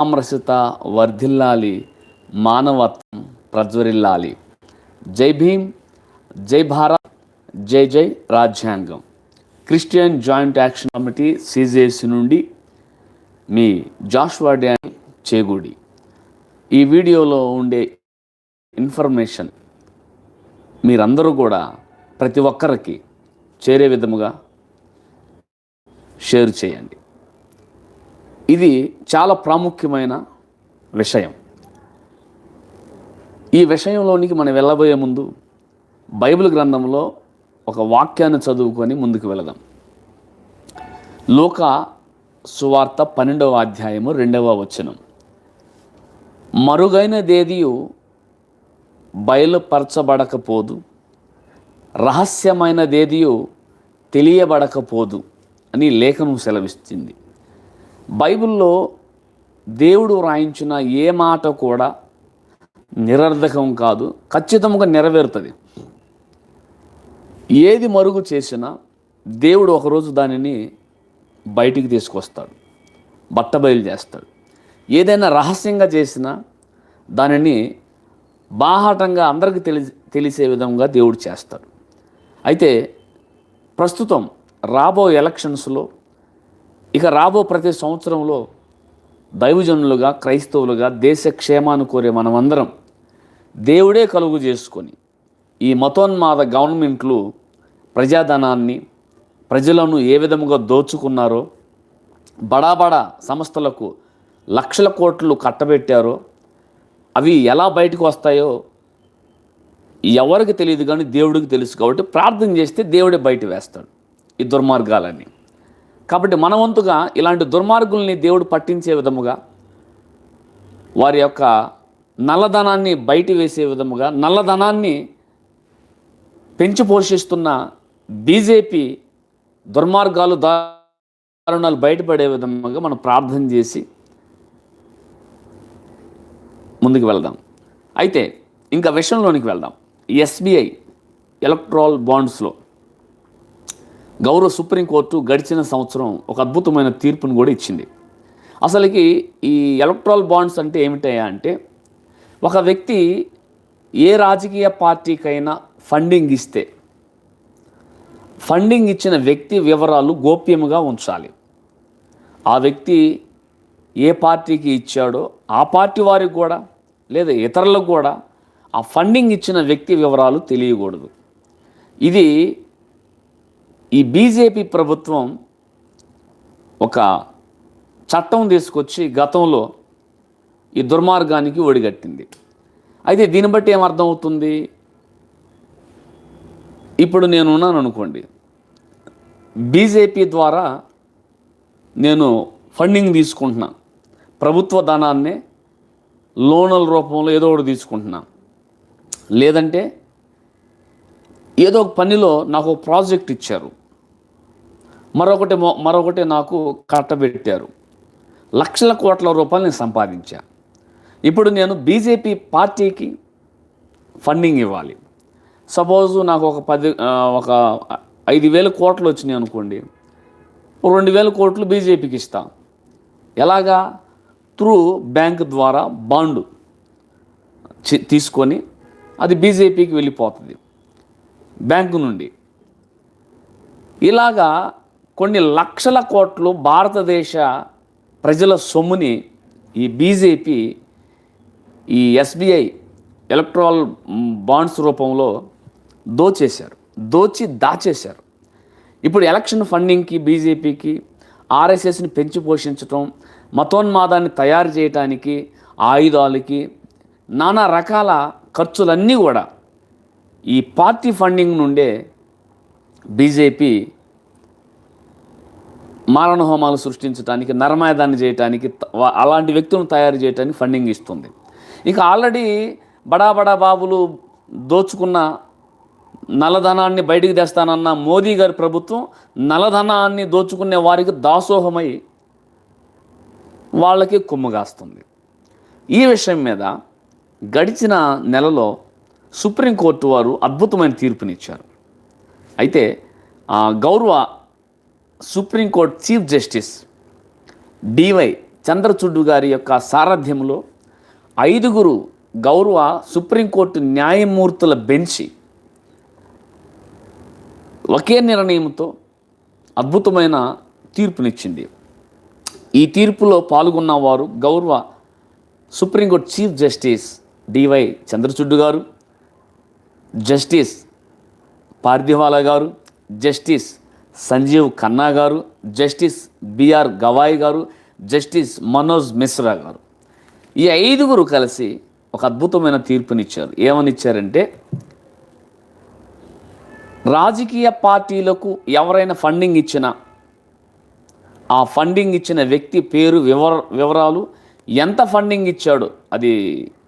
సామరస్యత వర్ధిల్లాలి మానవత్వం ప్రజ్వరిల్లాలి. జై భీమ్ జై భారత్ జై జై రాజ్యాంగం. Christian joint action committee CJC నుండి మీ జాషువా డ్యాన్ చేగూడి. ఈ వీడియోలో ఉండే ఇన్ఫర్మేషన్ మీరందరూ కూడా ప్రతి ఒక్కరికి చేరే విధముగా షేర్ చేయండి. ఇది చాలా ప్రాముఖ్యమైన విషయం. ఈ విషయంలోనికి మనం వెళ్ళబోయే ముందు బైబిల్ గ్రంథంలో ఒక వాక్యాన్ని చదువుకొని ముందుకు వెళదాం. లోక సువార్త పన్నెండవ అధ్యాయము రెండవ వచనం. మరుగైనదేదియు బయలుపరచబడకపోదు రహస్యమైనదేదియు తెలియబడకపోదు అని లేఖనం సెలవిస్తుంది. బైబిల్లో దేవుడు వ్రాయించిన ఏ మాట కూడా నిరర్ధకం కాదు ఖచ్చితంగా నెరవేరుతుంది. ఏది మరుగు చేసినా దేవుడు ఒకరోజు దానిని బయటికి తీసుకొస్తాడు బట్టబయలు చేస్తాడు. ఏదైనా రహస్యంగా చేసినా దానిని బాహాటంగా అందరికీ తెలి తెలిసే విధంగా దేవుడు చేస్తాడు. అయితే ప్రస్తుతం రాబో ఎలక్షన్స్లో ఇక రాబో ప్రతి సంవత్సరంలో దైవజనులుగా క్రైస్తవులుగా దేశ క్షేమాన్ని కోరే మనమందరం దేవుడే కలుగు చేసుకొని ఈ మతోన్మాద గవర్నమెంట్లు ప్రజాధనాన్ని ప్రజలను ఏ విధముగా దోచుకున్నారో బడాబడా సంస్థలకు లక్షల కోట్లు కట్టబెట్టారో అవి ఎలా బయటకు వస్తాయో ఎవరికి తెలియదు కానీ దేవుడికి తెలుసు కాబట్టి ప్రార్థన చేస్తే దేవుడే బయట వేస్తాడు ఈ దుర్మార్గాలని కాబట్టి మన వంతుగా ఇలాంటి దుర్మార్గుల్ని దేవుడు పట్టించే విధముగా వారి యొక్క నల్లధనాన్ని బయట వేసే విధముగా నల్లధనాన్ని పెంచి పోషిస్తున్న బీజేపీ దుర్మార్గాలు దారుణాలు బయటపడే విధముగా మనం ప్రార్థన చేసి ముందుకు వెళ్దాం. అయితే ఇంకా విషయంలోనికి వెళ్దాం. ఎస్బీఐ ఎలక్ట్రాల్ బాండ్స్లో గౌరవ సుప్రీంకోర్టు గడిచిన సంవత్సరం ఒక అద్భుతమైన తీర్పును కూడా ఇచ్చింది. అసలుకి ఈ ఎలక్ట్రాల్ బాండ్స్ అంటే ఏమిటాయా అంటే ఒక వ్యక్తి ఏ రాజకీయ పార్టీకైనా ఫండింగ్ ఇస్తే ఫండింగ్ ఇచ్చిన వ్యక్తి వివరాలు గోప్యముగా ఉంచాలి. ఆ వ్యక్తి ఏ పార్టీకి ఇచ్చాడో ఆ పార్టీ వారికి కూడా లేదా ఇతరులకు కూడా ఆ ఫండింగ్ ఇచ్చిన వ్యక్తి వివరాలు తెలియకూడదు. ఇది ఈ బీజేపీ ప్రభుత్వం ఒక చట్టం తీసుకొచ్చి గతంలో ఈ దుర్మార్గానికి ఒడిగట్టింది. అయితే దీన్ని బట్టి ఏమర్థమవుతుంది ఇప్పుడు నేను ఉన్నాను అనుకోండి. బీజేపీ ద్వారా నేను ఫండింగ్ తీసుకుంటున్నా. ప్రభుత్వ ధనాన్ని లోన్ల రూపంలో ఏదో ఒకటి తీసుకుంటున్నా. లేదంటే ఏదో ఒక పనిలో నాకు ప్రాజెక్ట్ ఇచ్చారు. మరొకటి మరొకటి నాకు కట్టబెట్టారు లక్షల కోట్ల రూపాయలు నేను సంపాదించా. ఇప్పుడు నేను బీజేపీ పార్టీకి ఫండింగ్ ఇవ్వాలి. సపోజ్ నాకు ఒక పది ఒక ఐదు వేల కోట్లు వచ్చినాయి అనుకోండి. రెండు వేల కోట్లు బీజేపీకి ఇస్తా. ఎలాగా? త్రూ బ్యాంక్ ద్వారా బాండు చి- తీసుకొని అది బీజేపీకి వెళ్ళిపోతుంది. బ్యాంకు నుండి. ఇలాగా కొన్ని లక్షల కోట్లు భారతదేశ ప్రజల సొమ్ముని ఈ బీజేపీ ఈ ఎస్బీఐ ఎలక్ట్రాల్ బాండ్స్ రూపంలో దోచేశారు దోచి దాచేశారు. ఇప్పుడు ఎలక్షన్ ఫండింగ్కి బీజేపీకి ఆర్ఎస్ఎస్ని పెంచి పోషించటం మతోన్మాదాన్ని తయారు చేయటానికి ఆయుధాలకి నానా రకాల ఖర్చులన్నీ కూడా ఈ పార్టీ ఫండింగ్ నుండే బీజేపీ మారణ హోమాలు సృష్టించడానికి నరమాయదాన్ని చేయటానికి అలాంటి వ్యక్తులను తయారు చేయడానికి ఫండింగ్ ఇస్తుంది. ఇక ఆల్రెడీ బడా బడా బాబులు దోచుకున్న నల్లధనాన్ని బయటికి తెస్తానన్న మోదీ గారి ప్రభుత్వం నల్లధనాన్ని దోచుకునే వారికి దాసోహమై వాళ్ళకి కుమ్మగాస్తుంది. ఈ విషయం మీద గడిచిన నెలలో సుప్రీంకోర్టు వారు అద్భుతమైన తీర్పునిచ్చారు. అయితే ఆ, గౌరవ supreme court chief justice DY Chandrachud గారి యొక్క సారథ్యంలో ఐదుగురు గౌరవ సుప్రీంకోర్టు న్యాయమూర్తుల బెంచి ఒకే నిర్ణయంతో అద్భుతమైన తీర్పునిచ్చింది. ఈ తీర్పులో పాల్గొన్న వారు గౌరవ supreme court chief justice DY Chandrachud గారు జస్టిస్ పార్థివాలా గారు జస్టిస్ సంజీవ్ ఖన్నా గారు జస్టిస్ బిఆర్ గవాయ్ గారు జస్టిస్ మనోజ్ మిశ్రా గారు. ఈ ఐదుగురు కలిసి ఒక అద్భుతమైన తీర్పునిచ్చారు. ఏమనిచ్చారంటే రాజకీయ పార్టీలకు ఎవరైనా ఫండింగ్ ఇచ్చినా ఆ ఫండింగ్ ఇచ్చిన వ్యక్తి పేరు వివర వివరాలు ఎంత ఫండింగ్ ఇచ్చాడో అది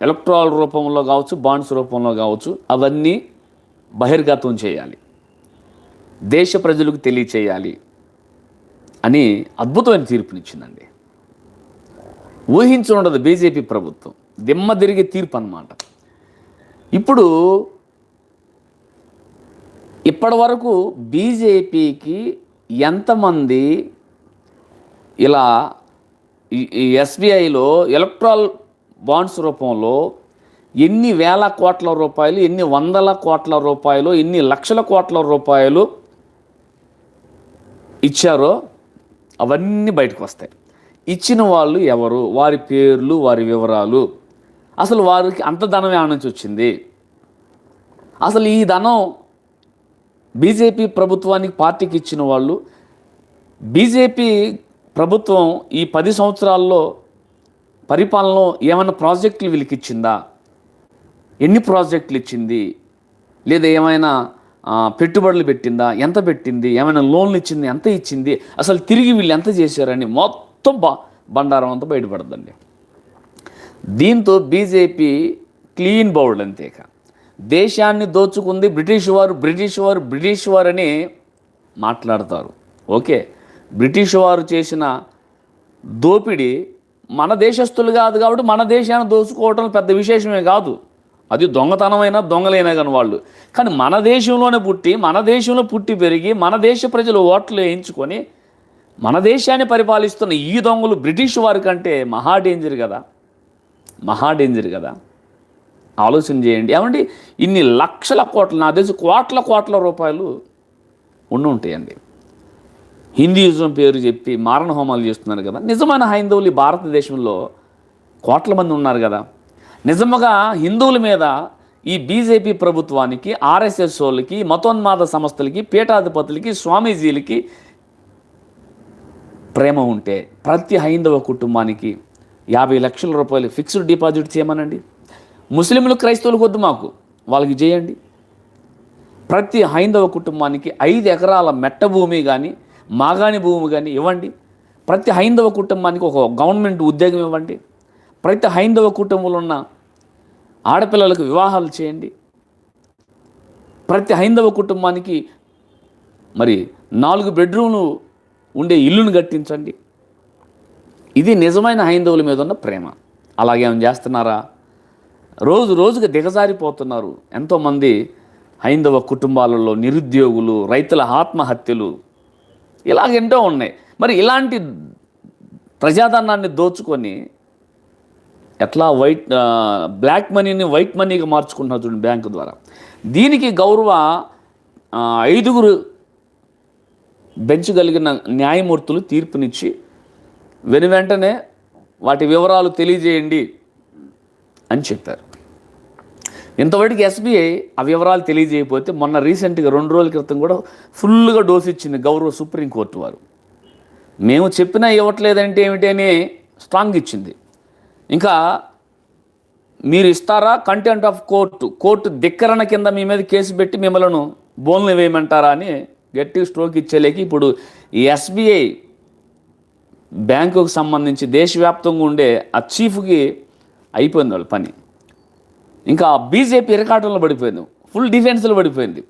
ఎలక్ట్రాల్ రూపంలో కావచ్చు బాండ్స్ రూపంలో కావచ్చు అవన్నీ బహిర్గతం చేయాలి. దేశ ప్రజలకు తెలియచేయాలి అని అద్భుతమైన తీర్పునిచ్చిందండి. ఊహించుండదు బీజేపీ ప్రభుత్వం. దిమ్మ తిరిగే తీర్పు అన్నమాట. ఇప్పుడు ఇప్పటి వరకు బీజేపీకి ఎంతమంది ఇలా ఈ ఎస్బీఐలో ఎలక్ట్రాల్ బాండ్స్ రూపంలో ఎన్ని వేల కోట్ల రూపాయలు ఎన్ని వందల కోట్ల రూపాయలు ఎన్ని లక్షల కోట్ల రూపాయలు ఇచ్చారో అవన్నీ బయటకు వస్తాయి. ఇచ్చిన వాళ్ళు ఎవరు? వారి పేర్లు వారి వివరాలు. అసలు వారికి అంత ధనం ఏమైనా నుంచి వచ్చింది. అసలు ఈ ధనం బీజేపీ ప్రభుత్వానికి పార్టీకి ఇచ్చిన వాళ్ళు బీజేపీ ప్రభుత్వం ఈ పది సంవత్సరాల్లో పరిపాలనలో ఏమైనా ప్రాజెక్టులు వీళ్ళకి ఇచ్చిందా? ఎన్ని ప్రాజెక్టులు ఇచ్చింది? లేదా ఏమైనా పెట్టుబడులు పెట్టిందా? ఎంత పెట్టింది? ఏమైనా లోన్లు ఇచ్చింది? ఎంత ఇచ్చింది? అసలు తిరిగి వీళ్ళు ఎంత చేశారని మొత్తం బా బండారం అంతా బయటపడదండి దీంతో బీజేపీ క్లీన్ బౌల్డ్ అంతేక. దేశాన్ని దోచుకుంది బ్రిటిష్ వారు బ్రిటిష్ వారు బ్రిటిష్ వారు అని మాట్లాడతారు. ఓకే? బ్రిటిష్ వారు చేసిన దోపిడీ మన దేశస్తులు కాదు కాబట్టి మన దేశాన్ని దోచుకోవటం పెద్ద విశేషమే కాదు. అది దొంగతనమైనా దొంగలైనా కానీ వాళ్ళు. కానీ మన దేశంలోనే పుట్టి మన దేశంలో పుట్టి పెరిగి మన దేశ ప్రజలు ఓట్లు వేయించుకొని మన దేశాన్ని పరిపాలిస్తున్న ఈ దొంగలు బ్రిటిష్ వారి కంటే మహా డేంజర్ కదా. మహా డేంజర్ కదా. ఆలోచన చేయండి. ఏమండి? ఇన్ని లక్షల కోట్ల నా తెలిసి కోట్ల కోట్ల రూపాయలు ఉండి ఉంటాయండి. హిందూయిజం పేరు చెప్పి మారణ హోమాలు చేస్తున్నారు కదా. నిజమైన హైందవులు భారతదేశంలో కోట్ల మంది ఉన్నారు కదా. నిజముగా హిందువుల మీద ఈ బీజేపీ ప్రభుత్వానికి ఆర్ఎస్ఎస్ వాళ్ళకి మతోన్మాద సంస్థలకి పీఠాధిపతులకి స్వామీజీలకి ప్రేమ ఉంటే ప్రతి హైందవ కుటుంబానికి యాభై లక్షల రూపాయలు ఫిక్స్డ్ డిపాజిట్ చేయమనండి. ముస్లింలు క్రైస్తవులకు వద్దు మాకు. వాళ్ళకి చేయండి. ప్రతి హైందవ కుటుంబానికి ఐదు ఎకరాల మెట్ట భూమి కానీ మాగాణి భూమి కానీ ఇవ్వండి. ప్రతి హైందవ కుటుంబానికి ఒక గవర్నమెంట్ ఉద్యోగం ఇవ్వండి. ప్రతి హైందవ కుటుంబంలో ఉన్న ఆడపిల్లలకు వివాహాలు చేయండి. ప్రతి హైందవ కుటుంబానికి మరి నాలుగు బెడ్రూమ్లు ఉండే ఇల్లును కట్టించండి. ఇది నిజమైన హైందవుల మీద ఉన్న ప్రేమ. అలాగేం చేస్తున్నారా? రోజు రోజుగా దిగజారిపోతున్నారు ఎంతోమంది హైందవ కుటుంబాలలో నిరుద్యోగులు రైతుల ఆత్మహత్యలు ఇలాగెంటో ఉన్నాయి. మరి ఇలాంటి ప్రజాధనాన్ని దోచుకొని ఎట్లా వైట్ బ్లాక్ మనీని వైట్ మనీగా మార్చుకుంటున్నారు చూడండి బ్యాంకు ద్వారా. దీనికి గౌరవ ఐదుగురు బెంచ్ కలిగిన న్యాయమూర్తులు తీర్పునిచ్చి వెను వెంటనే వాటి వివరాలు తెలియజేయండి అని చెప్పారు. ఇంతవరకు ఎస్బీఐ ఆ వివరాలు తెలియజేయకపోతే మొన్న రీసెంట్గా రెండు రోజుల క్రితం కూడా ఫుల్గా డోస్ ఇచ్చింది గౌరవ సుప్రీంకోర్టు వారు. మేము చెప్పినా ఇవ్వట్లేదంటే ఏమిటి అని స్ట్రాంగ్ ఇచ్చింది. ఇంకా మీరు ఇస్తారా కంటెంట్ ఆఫ్ కోర్టు కోర్టు ధిక్కరణ కింద మీ మీద కేసు పెట్టి మిమ్మల్ని బోన్లు వేయమంటారా అని గట్టి స్ట్రోక్ ఇచ్చేలేకి ఇప్పుడు ఈ ఎస్బీఐ బ్యాంకుకు సంబంధించి దేశవ్యాప్తంగా ఉండే ఆ చీఫ్కి అయిపోయింది వాళ్ళ పని. ఇంకా బీజేపీ ఇరకాటంలో పడిపోయింది. ఫుల్ డిఫెన్స్లో పడిపోయింది.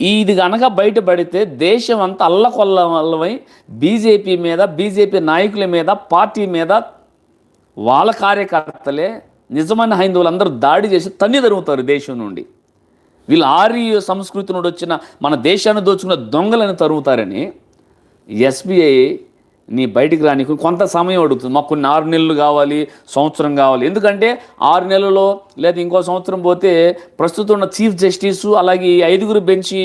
ఇది కనుక బయటపడితే దేశం అంతా అల్లకొల్లమై బీజేపీ మీద బీజేపీ నాయకుల మీద పార్టీ మీద వాళ్ళ కార్యకర్తలే నిజమైన హైందవులందరూ దాడి చేసి తన్ని తరుగుతారు దేశం నుండి. వీళ్ళు ఆర్య సంస్కృతి నుండి వచ్చిన మన దేశాన్ని దోచుకున్న దొంగలను తరుగుతారని ఎస్బీఐ నీ బయటికి రానికి కొంత సమయం అడుగుతుంది. మాకు కొన్ని ఆరు నెలలు కావాలి సంవత్సరం కావాలి. ఎందుకంటే ఆరు నెలలో లేదా ఇంకో సంవత్సరం పోతే ప్రస్తుతం ఉన్న చీఫ్ జస్టిస్ అలాగే ఐదుగురు బెంచి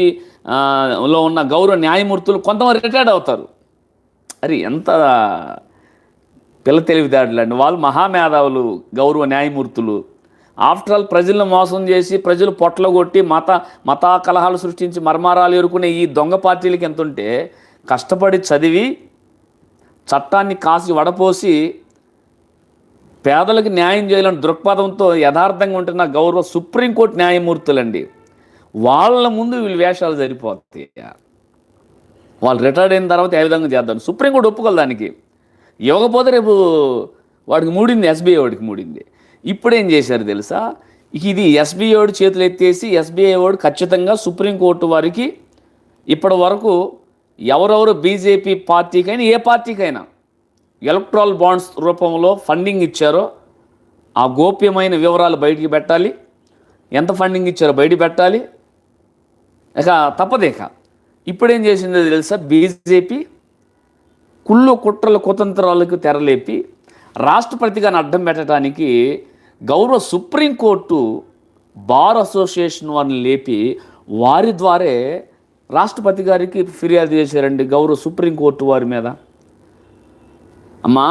లో ఉన్న గౌరవ న్యాయమూర్తులు కొంతమంది రిటైర్డ్ అవుతారు. అరే ఎంత పిల్ల తెలివితేటలు అండి వాళ్ళు మహామేధావులు గౌరవ న్యాయమూర్తులు. ఆఫ్టర్ ఆల్ ప్రజలను మోసం చేసి ప్రజలు పొట్లగొట్టి మత మత కలహాలు సృష్టించి మర్మారాలు ఎరుకునే ఈ దొంగ పార్టీలకి ఎంత ఉంటే కష్టపడి చదివి చట్టాన్ని కాసి వడపోసి పేదలకు న్యాయం చేయాలని దృక్పథంతో యథార్థంగా ఉంటున్న గౌరవ సుప్రీంకోర్టు న్యాయమూర్తులండి. వాళ్ళ ముందు వీళ్ళు వేషాలు సరిపోతాయి? వాళ్ళు రిటైర్డ్ అయిన తర్వాత ఏ విధంగా చేద్దాం? సుప్రీంకోర్టు ఒప్పుకోవాలి దానికి. ఇవ్వకపోతే రేపు వాడికి మూడింది ఎస్బీఐ వాడికి మూడింది. ఇప్పుడు ఏం చేశారు తెలుసా? ఇది ఎస్బీఐ వాడు చేతులు ఎత్తేసి ఎస్బీఐ వాడు ఖచ్చితంగా సుప్రీంకోర్టు వారికి ఇప్పటి వరకు ఎవరెవరు బీజేపీ పార్టీకైనా ఏ పార్టీకైనా ఎలక్ట్రాల్ బాండ్స్ రూపంలో ఫండింగ్ ఇచ్చారో ఆ గోప్యమైన వివరాలు బయటికి పెట్టాలి. ఎంత ఫండింగ్ ఇచ్చారో బయట పెట్టాలి. ఇక తప్పదేక ఇప్పుడేం చేసిందో తెలుసా? బీజేపీ కుళ్ళు కుట్రల కుతంత్రాలకు తెరలేపి రాష్ట్రపతిగా అడ్డం పెట్టడానికి గౌరవ సుప్రీంకోర్టు బార్ అసోసియేషన్ వారిని లేపి వారి ద్వారే రాష్ట్రపతి గారికి ఫిర్యాదు చేశారండి గౌరవ సుప్రీంకోర్టు వారి మీద. అమ్మా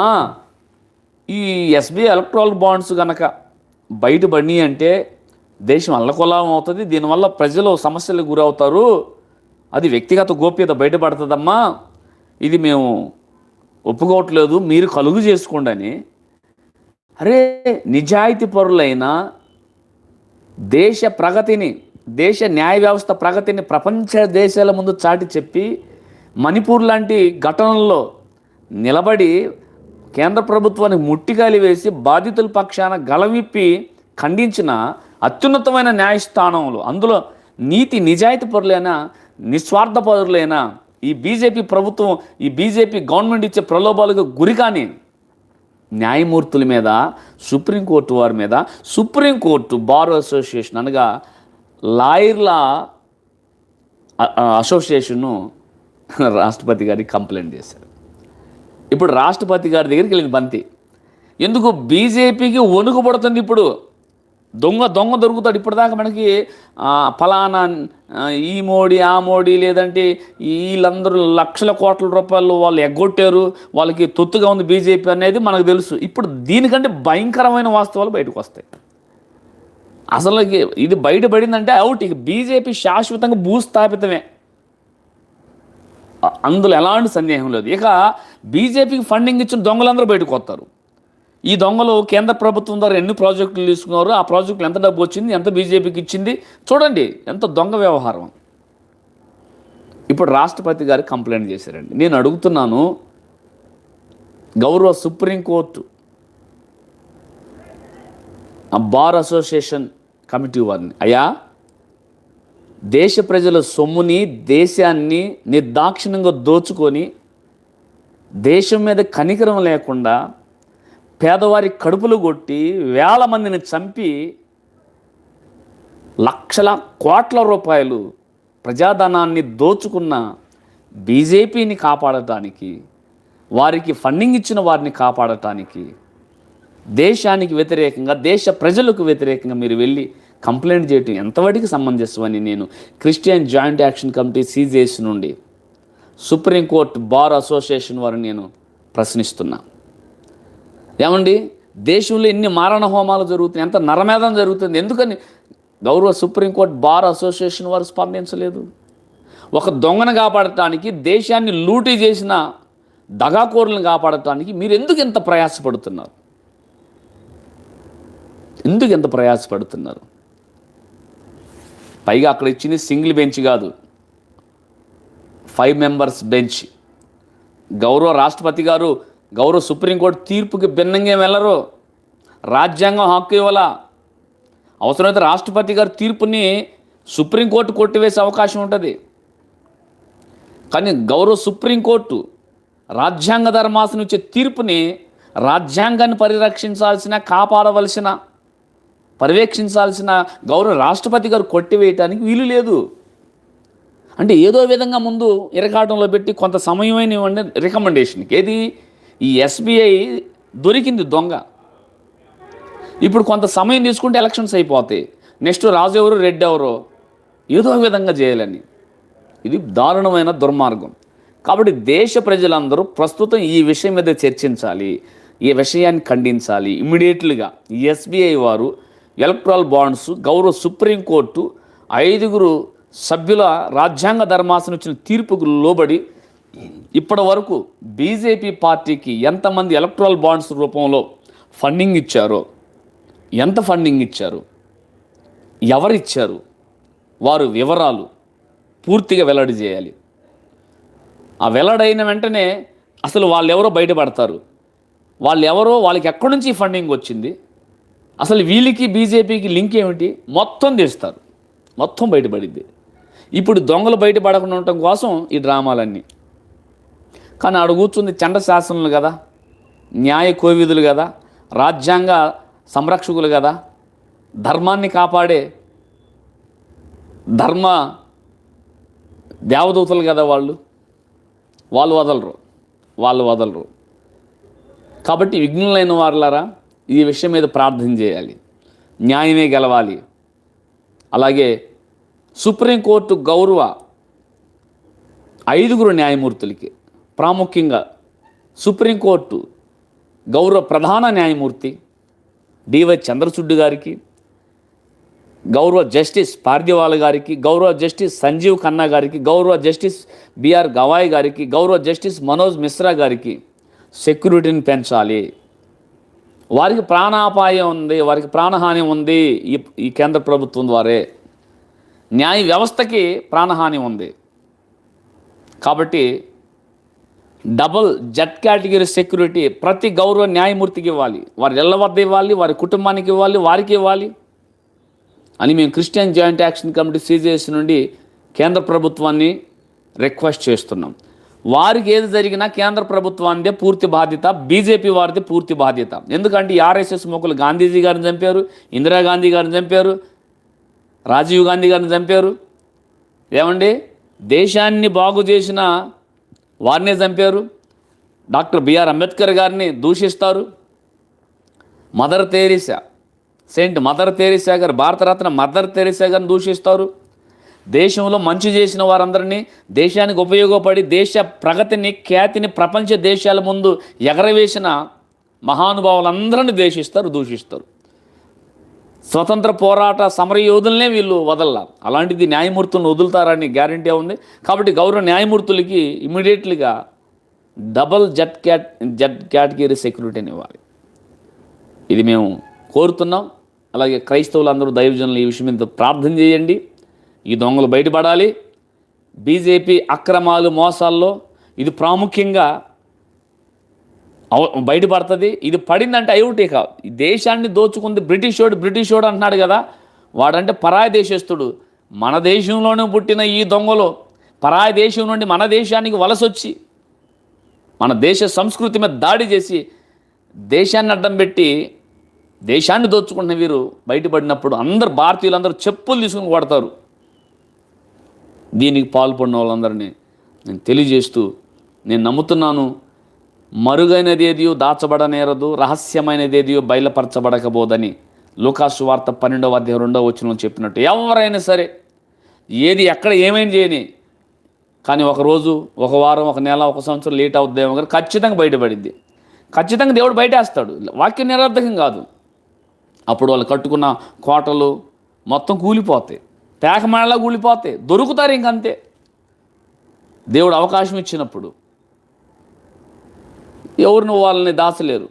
ఈ ఎస్బీఐ ఎలక్ట్రానిక్ బాండ్స్ కనుక బయటపడి అంటే దేశం అల్లకొలం అవుతుంది దీనివల్ల ప్రజలు సమస్యలకు గురవుతారు. అది వ్యక్తిగత గోప్యత బయటపడుతుందమ్మా ఇది మేము ఒప్పుకోవట్లేదు మీరు కలుగు చేసుకోండి అని. అరే నిజాయితీ పరులైన దేశ ప్రగతిని దేశ న్యాయ వ్యవస్థ ప్రగతిని ప్రపంచ దేశాల ముందు చాటి చెప్పి మణిపూర్ లాంటి ఘటనల్లో నిలబడి కేంద్ర ప్రభుత్వానికి ముట్టిగాలి వేసి బాధితుల పక్షాన గలవిప్పి ఖండించిన అత్యున్నతమైన న్యాయస్థానంలో అందులో నీతి నిజాయితీ పరులైన నిస్వార్థ పరులైన ఈ బీజేపీ ప్రభుత్వం ఈ బీజేపీ గవర్నమెంట్ ఇచ్చే ప్రలోభాలకు గురి కానీ న్యాయమూర్తుల మీద సుప్రీంకోర్టు వారి మీద సుప్రీంకోర్టు బార్ అసోసియేషన్ అనగా లాయర్ల అసోసియేషన్ను రాష్ట్రపతి గారికి కంప్లైంట్ చేశారు. ఇప్పుడు రాష్ట్రపతి గారి దగ్గరికి వెళ్ళిన బంతి. ఎందుకు బీజేపీకి వణుకు పడుతుంది ఇప్పుడు? దొంగ దొంగ దొరుకుతాడు ఇప్పటిదాకా మనకి ఫలానా ఈ మోడీ ఆ మోడీ లేదంటే వీళ్ళందరూ లక్షల కోట్ల రూపాయలు వాళ్ళు ఎగ్గొట్టారు వాళ్ళకి తొత్తుగా ఉంది బీజేపీ అనేది మనకు తెలుసు. ఇప్పుడు దీనికంటే భయంకరమైన వాస్తవాలు బయటకు వస్తాయి. అసలు ఇది బయటపడిందంటే అవుట్. ఇక బీజేపీ శాశ్వతంగా భూస్థాపితమే. అందులో ఎలాంటి సందేహం లేదు. ఇక బీజేపీకి ఫండింగ్ ఇచ్చిన దొంగలందరూ బయటకు వస్తారు. ఈ దొంగలు కేంద్ర ప్రభుత్వం ద్వారా ఎన్ని ప్రాజెక్టులు తీసుకున్నారు? ఆ ప్రాజెక్టులు ఎంత డబ్బు వచ్చింది? ఎంత బీజేపీకి ఇచ్చింది? చూడండి ఎంత దొంగ వ్యవహారం. ఇప్పుడు రాష్ట్రపతి గారు కంప్లైంట్ చేశారండి. నేను అడుగుతున్నాను గౌరవ సుప్రీంకోర్టు బార్ అసోసియేషన్ కమిటీ వారిని అయ్యా దేశ ప్రజల సొమ్ముని దేశాన్ని నిర్దాక్షిణ్యంగా దోచుకొని దేశం మీద కనికరం లేకుండా పేదవారి కడుపులు కొట్టి వేల మందిని చంపి లక్షల కోట్ల రూపాయలు ప్రజాధనాన్ని దోచుకున్న బీజేపీని కాపాడటానికి వారికి ఫండింగ్ ఇచ్చిన వారిని కాపాడటానికి దేశానికి వ్యతిరేకంగా దేశ ప్రజలకు వ్యతిరేకంగా మీరు వెళ్ళి కంప్లైంట్ చేయటం ఎంతవరకు సమంజసమని నేను Christian joint action committee CJS నుండి సుప్రీంకోర్టు బార్ అసోసియేషన్ వారిని నేను ప్రశ్నిస్తున్నాను ఏమండి? దేశంలో ఎన్ని మారణ హోమాలు జరుగుతున్నాయి ఎంత నరమేధం జరుగుతుంది. ఎందుకని? గౌరవ సుప్రీంకోర్టు బార్ అసోసియేషన్ వారు స్పందించలేదు. ఒక దొంగను కాపాడటానికి దేశాన్ని లూటీ చేసిన దగాకోరులను కాపాడటానికి మీరు ఎందుకు ఇంత ప్రయాసపడుతున్నారు? ఎందుకు ఎంత ప్రయాసపడుతున్నారు? పైగా అక్కడ ఇచ్చింది సింగిల్ బెంచ్ కాదు. Five members bench. గౌరవ రాష్ట్రపతి గారు గౌరవ సుప్రీంకోర్టు తీర్పుకి భిన్నంగా వెళ్ళరు? రాజ్యాంగం హక్కు ఇవ్వాల? అవసరమైతే రాష్ట్రపతి గారి తీర్పుని సుప్రీంకోర్టు కొట్టివేసే అవకాశం ఉంటుంది. కానీ గౌరవ సుప్రీంకోర్టు రాజ్యాంగ ధర్మాసనం ఇచ్చే తీర్పుని రాజ్యాంగాన్ని పరిరక్షించాల్సిన కాపాడవలసిన పర్యవేక్షించాల్సిన గౌరవ రాష్ట్రపతి గారు కొట్టివేయటానికి వీలు లేదు. అంటే ఏదో విధంగా ముందు ఇరకాటంలో పెట్టి కొంత సమయమైన ఇవ్వండి రికమెండేషన్కి ఏది? ఈ ఎస్బీఐ దొరికింది దొంగ. ఇప్పుడు కొంత సమయం తీసుకుంటే ఎలక్షన్స్ అయిపోతాయి. నెక్స్ట్ రాజు ఎవరు రెడ్ ఎవరో? ఏదో ఒక విధంగా చేయాలని. ఇది దారుణమైన దుర్మార్గం. కాబట్టి దేశ ప్రజలందరూ ప్రస్తుతం ఈ విషయం మీద చర్చించాలి. ఈ విషయాన్ని ఖండించాలి. ఇమ్మీడియట్లుగా ఎస్బీఐ వారు ఎలక్ట్రల్ బాండ్స్ గౌరవ సుప్రీంకోర్టు ఐదుగురు సభ్యుల రాజ్యాంగ ధర్మాసనం ఇచ్చిన తీర్పుకు లోబడి ఇప్పటి వరకు బీజేపీ పార్టీకి ఎంతమంది ఎలక్ట్రల్ బాండ్స్ రూపంలో ఫండింగ్ ఇచ్చారో ఎంత ఫండింగ్ ఇచ్చారు ఎవరిచ్చారు వారు వివరాలు పూర్తిగా వెల్లడి చేయాలి. ఆ వెల్లడైన వెంటనే అసలు వాళ్ళు ఎవరో బయటపడతారు. వాళ్ళు ఎవరో వాళ్ళకి ఎక్కడి నుంచి ఫండింగ్ వచ్చింది అసలు వీళ్ళకి బీజేపీకి లింక్ ఏమిటి మొత్తం తెస్తారు మొత్తం బయటపడింది. ఇప్పుడు దొంగలు బయటపడకుండా ఉండటం కోసం ఈ డ్రామాలన్నీ. కానీ ఆడ కూర్చుంది చండ శాసనలు కదా న్యాయ కోవిధులు కదా రాజ్యాంగ సంరక్షకులు కదా. ధర్మాన్ని కాపాడే ధర్మ దేవదూతలు కదా వాళ్ళు. వాళ్ళు వదలరు వాళ్ళు వదలరు. కాబట్టి విఘ్నులైన వారులారా ఈ విషయం మీద ప్రార్థన చేయాలి. న్యాయమే గెలవాలి. అలాగే సుప్రీంకోర్టు గౌరవ ఐదుగురు న్యాయమూర్తులకి ప్రాముఖ్యంగా సుప్రీంకోర్టు గౌరవ ప్రధాన న్యాయమూర్తి డివై చంద్రచూడ్ గారికి గౌరవ జస్టిస్ పార్దివాల గారికి గౌరవ జస్టిస్ సంజీవ్ ఖన్నా గారికి గౌరవ జస్టిస్ బిఆర్ గవాయ్ గారికి గౌరవ జస్టిస్ మనోజ్ మిశ్రా గారికి సెక్యూరిటీని పెంచాలి. వారికి ప్రాణాపాయం ఉంది వారికి ప్రాణహాని ఉంది ఈ ఈ కేంద్ర ప్రభుత్వం ద్వారే. న్యాయ వ్యవస్థకి ప్రాణహాని ఉంది. కాబట్టి డబుల్ జట్ కేటగిరీ సెక్యూరిటీ ప్రతి గౌరవ న్యాయమూర్తికి ఇవ్వాలి. వారి ఇళ్ళ వద్ద ఇవ్వాలి వారి కుటుంబానికి ఇవ్వాలి వారికి ఇవ్వాలి అని మేము Christian joint action committee CJS నుండి కేంద్ర ప్రభుత్వాన్ని రిక్వెస్ట్ చేస్తున్నాం. వారికి ఏది జరిగినా కేంద్ర ప్రభుత్వానిదే పూర్తి బాధ్యత బీజేపీ వారిది పూర్తి బాధ్యత. ఎందుకంటే ఆర్ఎస్ఎస్ మొక్కలు గాంధీజీ గారిని చంపారు ఇందిరాగాంధీ గారిని చంపారు రాజీవ్ గాంధీ గారిని చంపారు. ఏమండి? దేశాన్ని బాగు చేసిన వారినే చంపారు. డాక్టర్ బిఆర్ అంబేద్కర్ గారిని దూషిస్తారు. Mother Teresa saint mother Teresa గారు భారతరత్న మదర్ తెరీసా గారిని దూషిస్తారు. దేశంలో మంచి చేసిన వారందరినీ దేశానికి ఉపయోగపడి దేశ ప్రగతిని ఖ్యాతిని ప్రపంచ దేశాల ముందు ఎగరవేసిన మహానుభావులందరినీ దేశిస్తారు దూషిస్తారు. స్వతంత్ర పోరాట సమరయోధులనే వీళ్ళు వదల అలాంటిది న్యాయమూర్తులను వదులుతారని గ్యారంటీ ఉంది. కాబట్టి గౌరవ న్యాయమూర్తులకి ఇమీడియట్లీగా double Z cat Z category సెక్యూరిటీని ఇవ్వాలి. ఇది మేము కోరుతున్నాం. అలాగే క్రైస్తవులందరూ దైవజనులు ఈ విషయం మీద ప్రార్థన చేయండి. ఈ దొంగలు బయటపడాలి. బీజేపీ అక్రమాలు మోసాల్లో ఇది ప్రాముఖ్యంగా బయటపడుతుంది. ఇది పడిందంటే అయోటే కాదు ఈ దేశాన్ని దోచుకుంది బ్రిటిష్ వాడు బ్రిటిష్ వాడు అంటున్నాడు కదా. వాడంటే పరాయ దేశస్తుడు మన దేశంలోనే పుట్టిన ఈ దొంగలు పరాయ దేశం నుండి మన దేశానికి వలసొచ్చి మన దేశ సంస్కృతి మీద దాడి చేసి దేశాన్ని అడ్డం పెట్టి దేశాన్ని దోచుకున్న వీరు బయటపడినప్పుడు అందరు భారతీయులందరూ చెప్పులు తీసుకుని కొడతారు. దీనికి పాల్పడిన వాళ్ళందరినీ నేను తెలియజేస్తూ నేను నమ్ముతున్నాను. మరుగైనదేదియో దాచబడనేరదు రహస్యమైనదేదియో బయలుపరచబడకబోదని లూకాసు వార్త పన్నెండవ అధ్యాయం రెండవ వచ్చిన చెప్పినట్టు ఎవరైనా సరే ఏది ఎక్కడ ఏమైనా చేయని కానీ ఒక రోజు ఒక వారం ఒక నెల ఒక సంవత్సరం లేట్ అవుద్దేమో కానీ ఖచ్చితంగా బయటపడింది. ఖచ్చితంగా దేవుడు బయటేస్తాడు. వాక్యం నిరర్థకం కాదు. అప్పుడు వాళ్ళు కట్టుకున్న కోటలు మొత్తం కూలిపోతాయి. పేకమేళ కూలిపోతాయి. దొరుకుతారు ఇంకంతే. దేవుడు అవకాశం ఇచ్చినప్పుడు ఎవరిని వాళ్ళని దాచలేరు.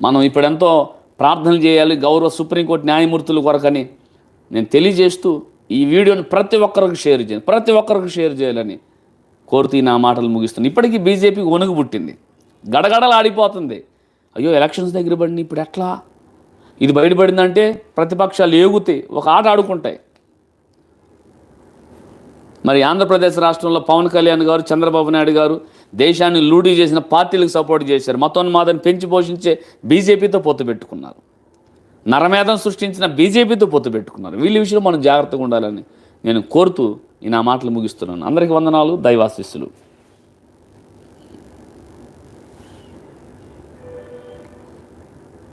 మనం ఇప్పుడెంతో ప్రార్థనలు చేయాలి గౌరవ సుప్రీంకోర్టు న్యాయమూర్తుల కొరకని నేను తెలియజేస్తూ ఈ వీడియోని ప్రతి ఒక్కరికి షేర్ చేయండి ప్రతి ఒక్కరికి షేర్ చేయాలని కోరుతూ నా మాటలు ముగిస్తుంది ఇప్పటికీ బీజేపీకి వణుగు పుట్టింది. గడగడలు ఆడిపోతుంది. అయ్యో ఎలక్షన్స్ దగ్గర పడింది ఇప్పుడు ఎట్లా? ఇది బయటపడిందంటే ప్రతిపక్షాలు ఏగుతాయి ఒక ఆట ఆడుకుంటాయి. మరి ఆంధ్రప్రదేశ్ రాష్ట్రంలో పవన్ కళ్యాణ్ గారు చంద్రబాబు నాయుడు గారు దేశాన్ని లూటీ చేసిన పార్టీలకు సపోర్ట్ చేశారు. మతోన్మాదాన్ని పెంచి పోషించే బీజేపీతో పొత్తు పెట్టుకున్నారు. నరమేధం సృష్టించిన బీజేపీతో పొత్తు పెట్టుకున్నారు. వీళ్ళ విషయంలో మనం జాగ్రత్తగా ఉండాలని నేను కోరుతూ ఈ నా మాటలు ముగిస్తున్నాను. అందరికీ వందనాలు. దైవాశిస్సులు.